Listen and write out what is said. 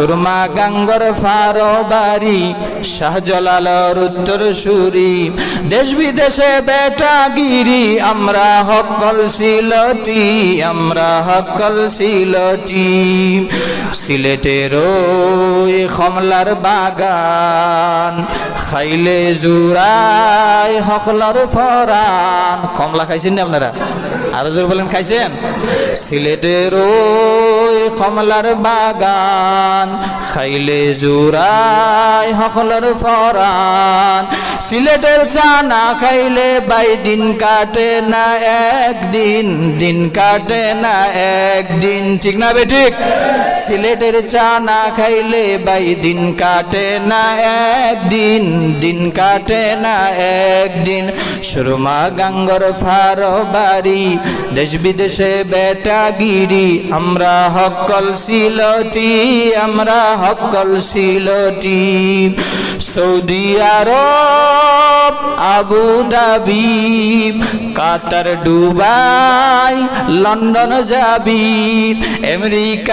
সুরমা গাঙ্গর ফারবারি শাহজালালর উত্তর সুরি। দেশ বিদেশে বেটাগিরি, আমরা হকল সিলটি, আমরা হকল সিলটি। সিলেটের ওই কমলার বাগান, খাইলে জুরাই হকলার ফরান। কমলা খাইছেন না আপনারা? আরও জোর বলেন, খাইছেন? সিলেটের ওই কমলার বাগান খাইলে জুরাই হকলার ফরান। সিলেটের চা না খাইলে বাই দিন কাটে না একদিন, দিন কাটে না একদিন। ঠিক না বে, ঠিক? সিলেটের চা না খাইলে বাই দিন কাটে না একদিন, দিন কাটে না একদিন। সুরমা গাঙ্গর ফারবারি দেশ বিদেশে বেটাগিরি আমরা হকল সিলটি, আমরা হকল Sylheti. Saudi Arab Abu Dhabi Qatar Dubai London যাবি আমেরিকা